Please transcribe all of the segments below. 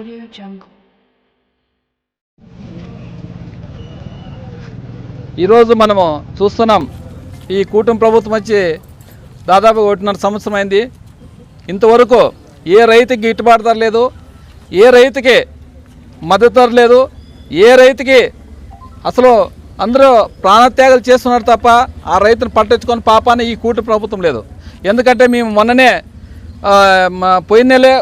Audio Jungle. ఈరోజు మనము చూస్తున్నాం ఈ కూటమి ప్రభుత్వం వచ్చి దాదాపు ఒకటిన్నర సంవత్సరం అయింది ఇంతవరకు ఏ రైతుకి గిట్టుబాటు ధర లేదు ఏ రైతుకి మద్దతు ధర లేదు ఏ రైతుకి అసలు అందరూ ప్రాణత్యాగాలు చేస్తున్నారు తప్ప ఆ రైతును పట్టించుకొని పాపాన్ని ఈ కూటమి ప్రభుత్వం లేదు ఎందుకంటే మేము మొన్ననే మా పోయిన నెలే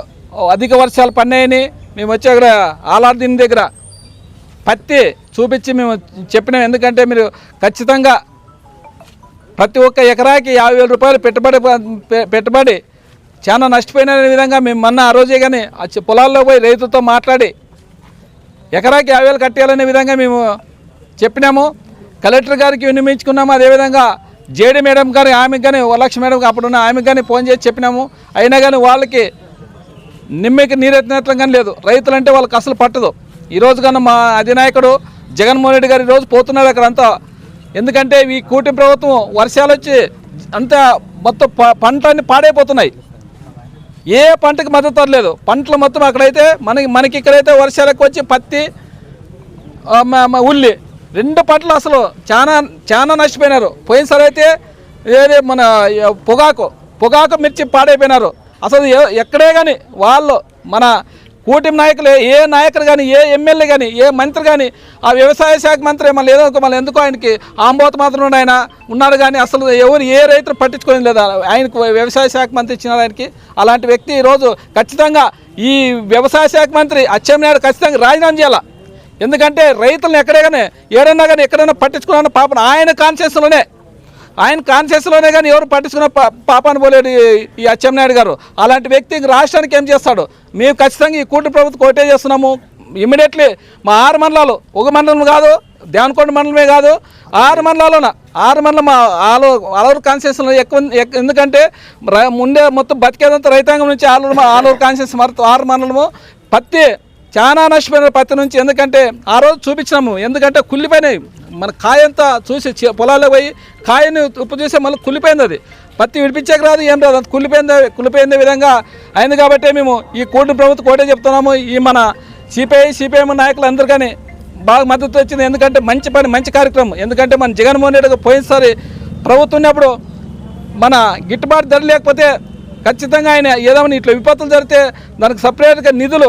అధిక వర్షాలు పన్నాయని మేము వచ్చి అక్కడ ఆలార్దిన్ దగ్గర పత్తి చూపించి మేము చెప్పినాం. ఎందుకంటే మీరు ఖచ్చితంగా ప్రతి ఒక్క ఎకరాకి యాభై వేల రూపాయలు పెట్టుబడి పె- పెట్టుబడి చాలా నష్టపోయిన విధంగా మేము మొన్న ఆ రోజే కానీ ఆ పొలాల్లో పోయి రైతులతో మాట్లాడి ఎకరాకి యాభై వేలు కట్టేయాలనే విధంగా మేము చెప్పినాము. కలెక్టర్ గారికి వినిమించుకున్నాము అదేవిధంగా జేడీ మేడం గారి ఆమెకు కానీ వరలక్ష్మి మేడం అప్పుడున్న ఆమెకు కానీ ఫోన్ చేసి చెప్పినాము. అయినా కానీ వాళ్ళకి నిమ్మకి నీరెత్తినట్లు కానీ లేదు. రైతులంటే వాళ్ళకి అసలు పట్టదు. ఈరోజు కన్నా మా అధినాయకుడు జగన్మోహన్ రెడ్డి గారు ఈరోజు పోతున్నారు అక్కడంతా. ఎందుకంటే ఈ కూటమి ప్రభుత్వం వర్షాలు వచ్చి అంతా మొత్తం ప- పంటలన్నీ పాడైపోతున్నాయి. ఏ పంటకి మద్దతు లేదు. పంటలు మొత్తం అక్కడైతే మనకి మనకి ఇక్కడైతే వర్షాలకు వచ్చి పత్తి ఉల్లి రెండు పంటలు అసలు చాలా చాలా నష్టపోయినారు. పోయినసారి అయితే ఏది మన పొగాకు పొగాకు మిర్చి పాడైపోయినారు. అసలు ఎక్కడే కానీ వాళ్ళు మన కూటమి నాయకులు ఏ నాయకుడు కానీ ఏ ఎమ్మెల్యే కానీ ఏ మంత్రి కానీ ఆ వ్యవసాయ శాఖ మంత్రి మళ్ళీ ఏదో మళ్ళీ ఎందుకో ఆయనకి ఆంబోత మాత్రం ఆయన ఉన్నాడు కానీ అసలు ఎవరు ఏ రైతులు పట్టించుకోని లేదా? ఆయనకు వ్యవసాయ శాఖ మంత్రి ఇచ్చిన ఆయనకి. అలాంటి వ్యక్తి ఈరోజు ఖచ్చితంగా ఈ వ్యవసాయ శాఖ మంత్రి అచ్చెన్నాయుడు ఖచ్చితంగా రాజీనామా చేయాలి? ఎందుకంటే రైతులను ఎక్కడే కానీ ఏడన్నా కానీ ఎక్కడైనా పట్టించుకున్నా పాపన ఆయన కాన్షియస్లోనే ఆయన కాన్షియస్లోనే కానీ ఎవరు పట్టించుకున్న పా పాపాన్ని పోలేడు ఈ- అచ్చెన్నాయుడు గారు. అలాంటి వ్యక్తి రాష్ట్రానికి ఏం చేస్తాడు? మేము ఖచ్చితంగా ఈ కూటమి ప్రభుత్వం కోటే చేస్తున్నాము. ఇమ్మీడియట్లీ మా ఆరు మండలాలు ఒక మండలం కాదు దేవనకొండ మండలమే కాదు ఆరు మండలాలోన ఆరు మండలం మా ఆలో ఆలూరు కాన్స్టిట్యూన్సీలో ఎక్కువ ఎందుకంటే ముందే మొత్తం బతికేదంతా రైతాంగం నుంచి ఆలూరు ఆలూరు కాన్స్టిట్యూన్సీ మొత్తం ఆరు మండలము. పత్తి చాలా నష్టపోయిన పత్తి నుంచి ఎందుకంటే ఆ రోజు చూపించినాము. ఎందుకంటే కుళ్ళిపోయినాయి. మన కాయంతా చూసి పొలాల్లో పోయి కాయని ఉప్పు చూసి మళ్ళీ కుళ్ళిపోయింది అది. పత్తి విడిపించేకి రాదు ఏం రాదు. అది కుళ్ళిపోయింది కుళ్ళిపోయింది విధంగా అయింది కాబట్టి మేము ఈ కోటి ప్రభుత్వం కోటే చెప్తున్నాము. ఈ మన సిపిఐ సిపిఎం నాయకులు అందరు కానీ బాగా మద్దతు వచ్చింది. ఎందుకంటే మంచి పని మంచి కార్యక్రమం. ఎందుకంటే మన జగన్మోహన్ రెడ్డి పోయినసారి ప్రభుత్వం ఉన్నప్పుడు మన గిట్టుబాటు ధర లేకపోతే ఖచ్చితంగా ఆయన ఏదైనా ఇట్లా విపత్తులు జరిగితే దానికి సపరేట్గా నిధులు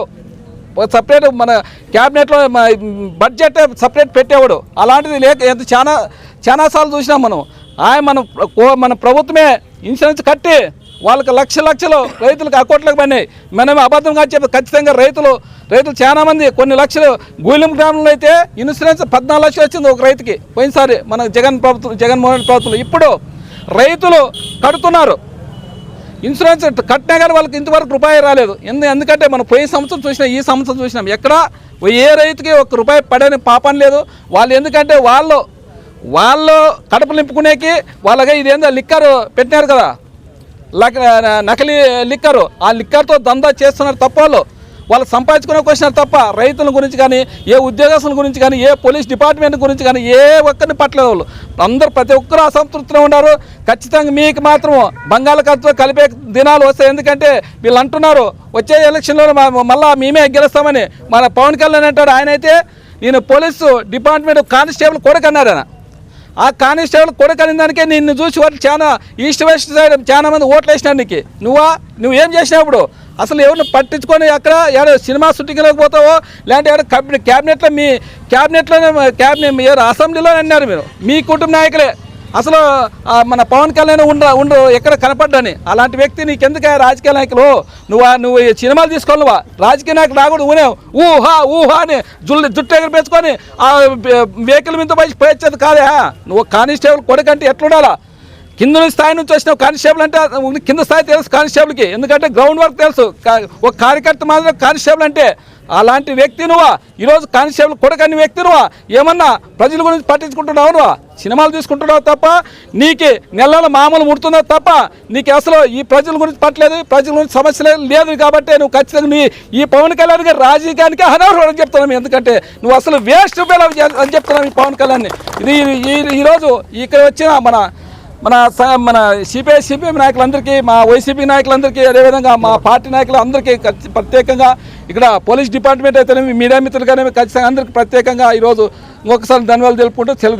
సపరేట్ మన క్యాబినెట్లో బడ్జెట్ సపరేట్ పెట్టేవాడు. అలాంటిది లేక ఎంత చాలా చాలాసార్లు చూసినాం మనం. ఆయన మన కో- మన ప్రభుత్వమే ఇన్సూరెన్స్ కట్టి వాళ్ళకి లక్ష లక్షలు రైతులకు అకౌంట్లకు పడినాయి. మనమే అబద్ధంగా చెప్పి ఖచ్చితంగా రైతులు రైతులు చాలామంది కొన్ని లక్షలు గూలెం గ్రామంలో అయితే ఇన్సూరెన్స్ పద్నాలుగు లక్షలు వచ్చింది ఒక రైతుకి. పోయినసారి మన జగన్ ప్రభుత్వం జగన్మోహన్ ప్రభుత్వం ఇప్పుడు రైతులు కడుతున్నారు. ఇన్సూరెన్స్ కట్టినా కానీ వాళ్ళకి ఇంతవరకు రూపాయి రాలేదు. ఎందు ఎందుకంటే మనం పోయే సంవత్సరం చూసినాం ఈ సంవత్సరం చూసినాం. ఎక్కడ ఏ రైతుకి ఒక రూపాయి పడని పాపం లేదు. వాళ్ళు ఎందుకంటే వాళ్ళు వాళ్ళు కడుపు నింపుకునేకి వాళ్ళగా ఇదేందో లిక్కర్ పెట్టినారు కదా. లక్- నకిలీ లిక్కరు. ఆ లిక్కర్తో దందా చేస్తున్నారు తప్ప వాళ్ళు. వాళ్ళు సంపాదించుకునే క్వశ్చన్ తప్ప రైతుల గురించి కానీ ఏ ఉద్యోగస్తుల గురించి కానీ ఏ పోలీస్ డిపార్ట్మెంట్ గురించి కానీ ఏ ఒక్కరిని పట్టలేదు వాళ్ళు. అందరూ ప్రతి ఒక్కరు అసంతృప్తిలో ఉన్నారు. ఖచ్చితంగా మీకు మాత్రం బంగాళాఖాతంతో కలిపే దినాలు వస్తాయి. ఎందుకంటే వీళ్ళు అంటున్నారు వచ్చే ఎలక్షన్లో మళ్ళీ మళ్ళా మేమే గెలుస్తామని మన పవన్ కళ్యాణ్ అంటాడు. ఆయన అయితే నేను పోలీసు డిపార్ట్మెంట్ కానిస్టేబుల్ కొడుకు అన్నారు ఆయన. ఆ కానిస్టేబుల్ కొడుకని దానికే నిన్ను చూసి వాళ్ళు చాలా ఈస్ట్ వెస్ట్ సైడ్ చాలా మంది ఓట్లు వేసినారు నీకు నువ్వా నువ్వేం చేసినప్పుడు అసలు ఎవరిని పట్టించుకొని అక్కడ ఏదో సినిమా షూటింగ్లోకి పోతావో? లేదంటే ఏదో క్యాబినెట్ క్యాబినెట్లో మీ క్యాబినెట్లోనే క్యాబినెట్ అసెంబ్లీలో అన్నారు మీరు. మీ కుటుంబ నాయకులే. అసలు మన పవన్ కళ్యాణ్ ఉండ ఉండు ఎక్కడ కనపడ్డని? అలాంటి వ్యక్తి నీకెందుకు రాజకీయ నాయకులు? నువ్వు నువ్వు ఈ సినిమాలు తీసుకోవాలి నువ్వు రాజకీయ నాయకులు రాకూడదు ఊనే. ఊహా ఊహా అని జుల్లు జుట్టు ఎగర పెంచుకొని ఆ వెహికల్ మీద పోయి పోయొచ్చేది కాదే నువ్వు కానిస్టేబుల్ కొడుకంటే ఎట్లుండాలా? కింద నుంచి స్థాయి నుంచి వచ్చిన కానిస్టేబుల్ అంటే కింద స్థాయి తెలుసు కానిస్టేబుల్కి. ఎందుకంటే గ్రౌండ్ వర్క్ తెలుసు. ఒక కార్యకర్త మాత్రం కానిస్టేబుల్ అంటే అలాంటి వ్యక్తి నువ్వా? ఈరోజు కానిస్టేబుల్ కొడకని వ్యక్తి నువ్వా? ఏమన్నా ప్రజల గురించి పట్టించుకుంటున్నావు నువ్వా? సినిమాలు తీసుకుంటున్నావు తప్ప? నీకు నెలల మామూలు ముడుతుందో తప్ప? నీకు అసలు ఈ ప్రజల గురించి పట్టలేదు ప్రజల గురించి సమస్య లేదు కాబట్టి నువ్వు ఖచ్చితంగా నీ ఈ పవన్ కళ్యాణ్ గారి రాజకీయానికి అనర్హుడు అని చెప్తున్నాం ఎందుకంటే నువ్వు అసలు వేస్ట్ అని చెప్తున్నావు ఈ పవన్ కళ్యాణ్ ఇది ఈ- ఈరోజు ఇక్కడ వచ్చిన మన మన స- మన సిపిఐ సిపిఎం నాయకులందరికీ మా వైసీపీ నాయకులందరికీ అదేవిధంగా మా పార్టీ నాయకులందరికీ ప్రత్యేకంగా ఇక్కడ పోలీస్ డిపార్ట్మెంట్ అయితేనేమి మీడియా మిత్రులు కానీ ఖచ్చితంగా అందరికీ ప్రత్యేకంగా ఈరోజు ఇంకొకసారి ధన్యవాదాలు తెలుపుకుంటూ సెలవు